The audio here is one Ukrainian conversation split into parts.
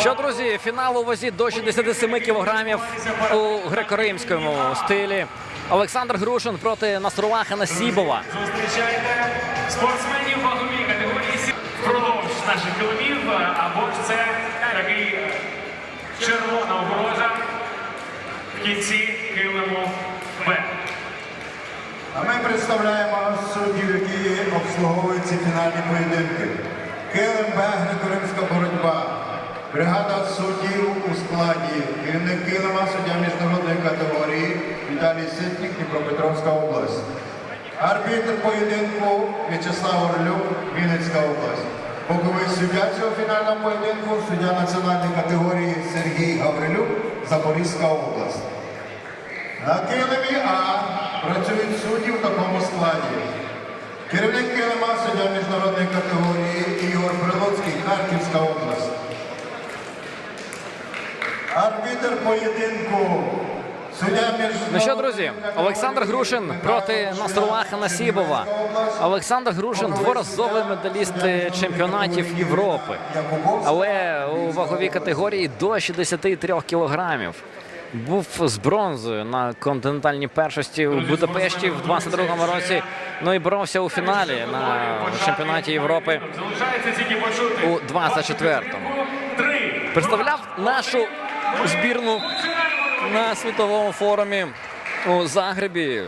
Що, друзі, фінал у вазі до 67 кілограмів у греко-римському стилі. Олександр Грушин проти Насрулаха Насібова. зустрічайте спортсменів ваговій категорії впродовж наших килимів, або ж це такий червона огорожа в кінці килиму Б. А ми представляємо суддів, які обслуговують ці фінальні поєдинки. Килим Б, греко-римська боротьба. Бригада суддів у складі. Керівник килима, суддя міжнародної категорії Віталій Ситник, Дніпропетровська область. Арбітр поєдинку В'ячеслав Орлюк, Вінницька область. Боковий суддя цього фінального поєдинку, суддя національної категорії Сергій Гаврилюк, Запорізька область. На килимі А працюють судді в такому складі. Керівник килима суддя міжнародної категорії Ігор Прилуцький, Харківська область. Арбітер поєдинку. Ну що, друзі, Олександр Грушин проти Насрулаха Насібова. Олександр Грушин дворазовий медаліст е, чемпіонатів Європи. Але у ваговій категорії до 63 кілограмів. Був з бронзою на континентальній першості у Будапешті в 22-му році. Ну і боровся у фіналі на чемпіонаті Європи у 24-му. Представляв нашу збірну на світовому форумі у Загребі.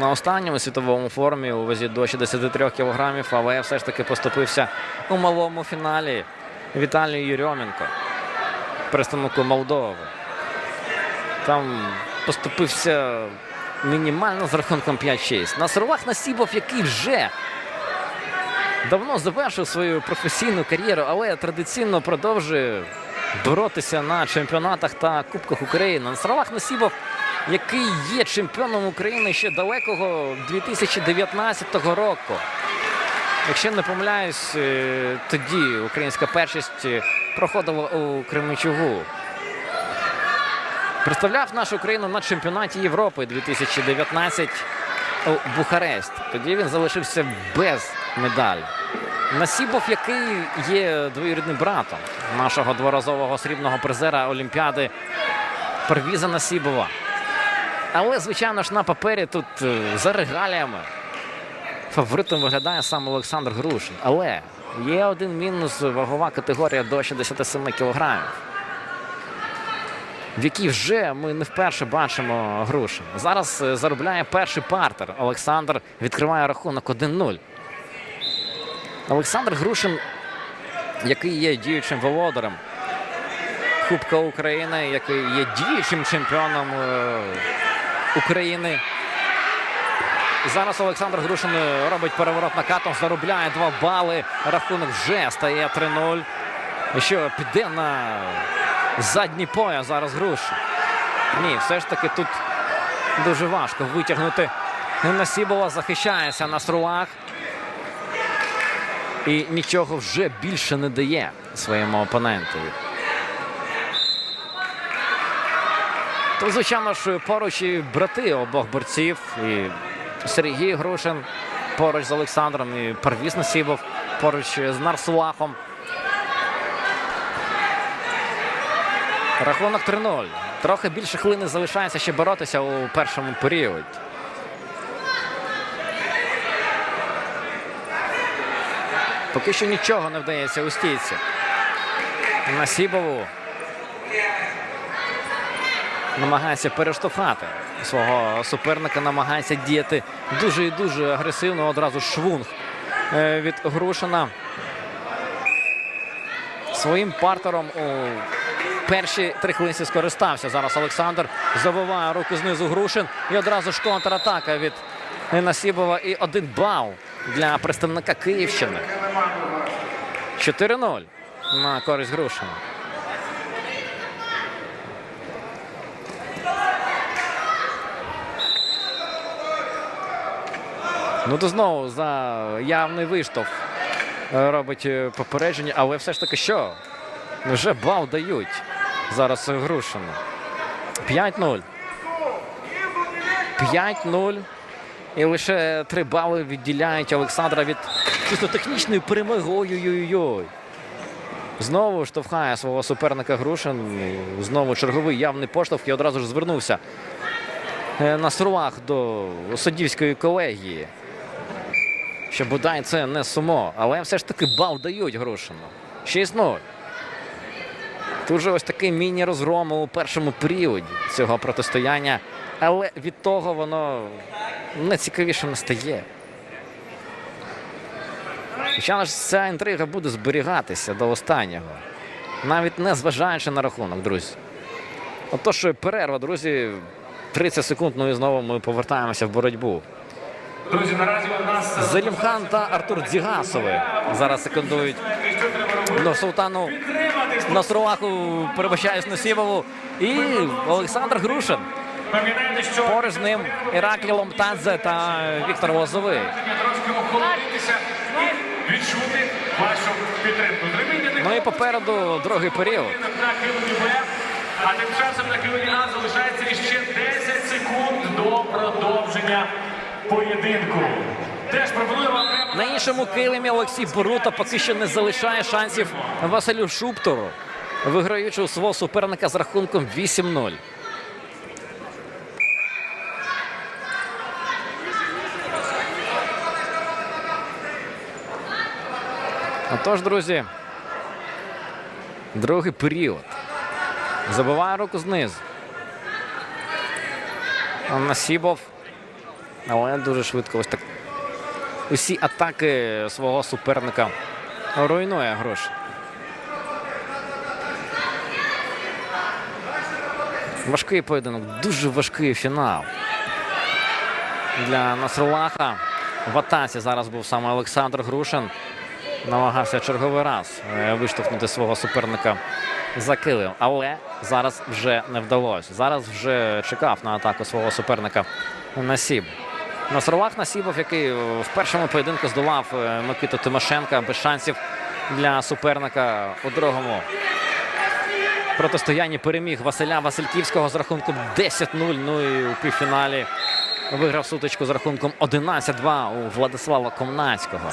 На останньому світовому форумі у вазі до 63 кілограмів, але все ж таки поступився у малому фіналі Віталію Єрьоменко, представнику Молдови. Там поступився мінімально з рахунком 5-6. Насрувах Насібов, який вже давно завершив свою професійну кар'єру, але традиційно продовжує боротися на чемпіонатах та Кубках України. Насравах Насібов, який є чемпіоном України ще далекого 2019 року. Якщо не помиляюсь, е, тоді українська першість е, проходила у Кременчугу. Представляв нашу країну на чемпіонаті Європи 2019 у Бухарест. Тоді він залишився без медалі. Насібов, який є двоюрідним братом нашого дворазового срібного призера Олімпіади Первіза Насібова. Але, звичайно ж, на папері тут е, за регаліями фаворитом виглядає сам Олександр Грушин. Але є один мінус вагова категорія до 67 кілограмів в якій вже ми не вперше бачимо Грушин. Зараз е, заробляє перший партер. Олександр відкриває рахунок 1-0. Олександр Грушин, який є діючим володарем Кубка України, який є діючим чемпіоном е, України. Зараз Олександр Грушин е, робить переворот накатом, заробляє 2 бали. Рахунок вже стає 3-0. І що піде на задній пояс зараз Грушин. Ні, все ж таки тут дуже важко витягнути. Насібова захищається на струлах. І нічого вже більше не дає своєму опонентові. То, звичайно ж, поруч і брати обох борців. І Сергій Грушин поруч з Олександром, і Парвіз Насібов поруч з Нарсулахом. Рахунок 3-0. Трохи більше хвилини залишається ще боротися у першому періоді. Поки що нічого не вдається у стійці. Насібову намагається перештовхати свого суперника, намагається діяти дуже і дуже агресивно. Одразу швунг е, від Грушина. Своїм партером у перші три хвилини скористався. Зараз Олександр забиває руку знизу Грушин. І одразу ж контратака від Насібова. І один бал для представника Київщини. 4-0 на користь Грушина. Ну то знову за явний виштовх е, робить е, попередження, але все ж таки що? Вже бал дають зараз Грушину. 5-0. 5-0. І лише три бали відділяють Олександра від чисто технічної перемоги. Ой-ой-ой. Знову штовхає свого суперника Грушин. Знову черговий явний поштовх і одразу ж звернувся е, на срувах до суддівської колегії. Що бодай це не сумо, але все ж таки бал дають Грушину. 6-0. Тут же ось такий міні-розгром у першому періоді цього протистояння. Але від того воно не цікавішим не стає. Звичайно ж, ця інтрига буде зберігатися до останнього. Навіть не зважаючи на рахунок, друзі. Отож, перерва, друзі, 30 секунд, ну і знову ми повертаємося в боротьбу. Друзі, наразі у нас Залімхан та Артур Дзігасови зараз секундують що треба робити? до Султану Підтримати на Сруваху перебачає Носібову і Олександр Грушин. Поруч з ним Іраклі Ломтадзе та Віктор Лозовий. відчути вашу підтримку. Ну і попереду другий період. а тим часом на килимі залишається ще 10 секунд до продовження поєдинку. Теж пропоную вам прямо На іншому килимі Олексій Борута поки що не залишає шансів Василю Шуптору, виграючи у свого суперника з рахунком 8-0. Отож, друзі, другий період. Забиває руку знизу. Насібов. Але дуже швидко ось так усі атаки свого суперника руйнує гроші. Важкий поєдинок, дуже важкий фінал. Для Насрулаха в атаці зараз був саме Олександр Грушин. Намагався черговий раз е, виштовхнути свого суперника за килим. Але зараз вже не вдалося. Зараз вже чекав на атаку свого суперника Насіб. На сровах Насібов, який в першому поєдинку здолав е, Микиту Тимошенка без шансів для суперника у другому протистоянні переміг Василя Васильківського з рахунком 10-0. Ну і у півфіналі виграв сутичку з рахунком 11-2 у Владислава Комнацького.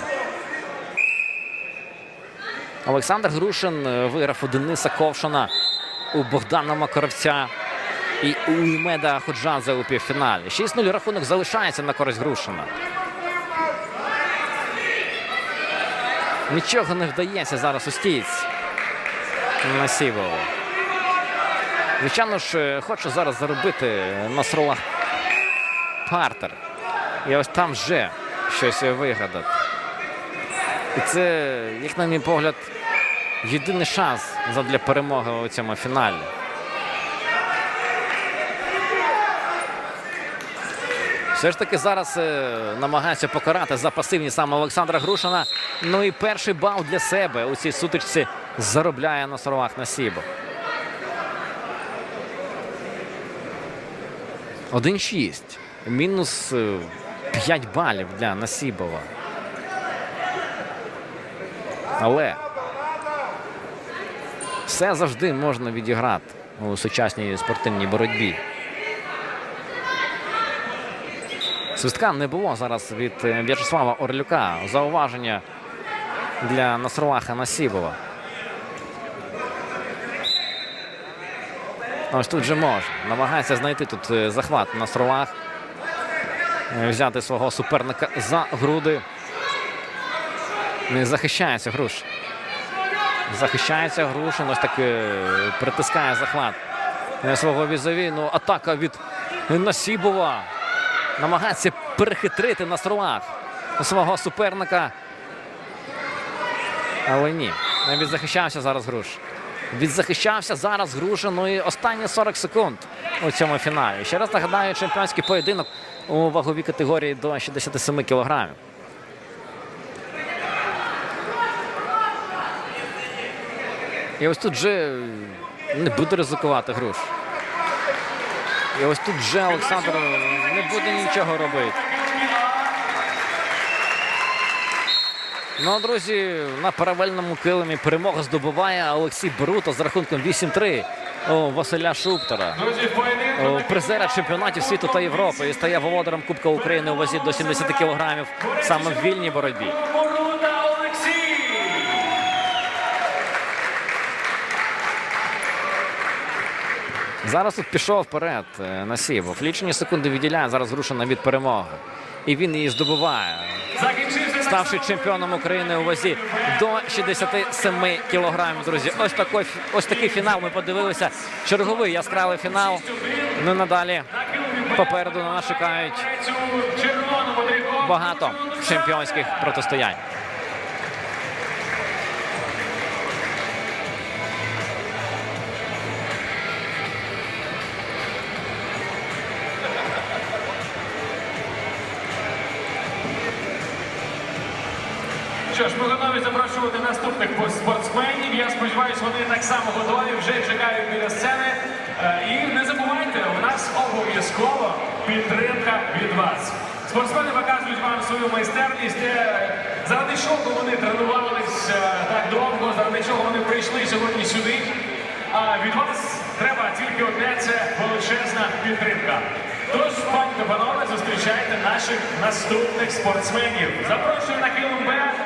Олександр Грушин е, виграв у Дениса Ковшина, у Богдана Макаровця і у Імеда Ходжанзе у півфіналі. 6-0 рахунок залишається на користь Грушина. Нічого не вдається зараз у стійці Насібову. Звичайно ж, е, хоче зараз заробити на сролах партер. І ось там вже щось вигадати. І це, як на мій погляд, єдиний шанс для перемоги у цьому фіналі. Все ж таки зараз е, намагається покарати за пасивність саме Олександра Грушина. Ну і перший бал для себе у цій сутичці заробляє на сорвах Насібов. 1-6. Мінус 5 балів для Насібова. Але все завжди можна відіграти у сучасній спортивній боротьбі. Свистка не було зараз від е, В'ячеслава Орлюка. Зауваження для Насролаха Насібова. Ось тут же може. Намагається знайти тут е, захват Насролах. Е, Взяти свого суперника за груди. Не захищається груш. Захищається Грушин. Ось так притискає захват свого візові. Ну, атака від Насібова. Намагається перехитрити на струмах свого суперника. Але ні. Відзахищався зараз груш. Відзахищався зараз Грушин. Ну і останні 40 секунд у цьому фіналі. Ще раз нагадаю, чемпіонський поєдинок у ваговій категорії до 67 кілограмів. І ось тут вже не буде ризикувати груш. І ось тут вже Олександр не буде нічого робити. Ну, друзі, на паралельному килимі перемога здобуває Олексій Беруто з рахунком 8-3 у Василя. О, Призера чемпіонатів світу та Європи і стає володарем Кубка України у вазі до 70 кілограмів саме в вільній боротьбі. Зараз тут пішов вперед е, Насібов. Лічені секунди відділяє. Зараз зрушена від перемоги. І він її здобуває, ставши чемпіоном України у вазі до 67 кілограмів. Друзі, ось такий, ось такий фінал. Ми подивилися. Черговий яскравий фінал. Ну надалі на попереду на нас чекають багато чемпіонських протистоянь. Ми готові запрошувати наступних спортсменів. Я сподіваюся, вони так само готові, вже чекають біля сцени. Е, І не забувайте, у нас обов'язково підтримка від вас. Спортсмени показують вам свою майстерність, е, заради чого вони тренувались е, так довго, заради чого вони прийшли сьогодні сюди. А від вас треба тільки одне це величезна підтримка. Тож, пані та панове, зустрічайте наших наступних спортсменів. Запрошую на Б.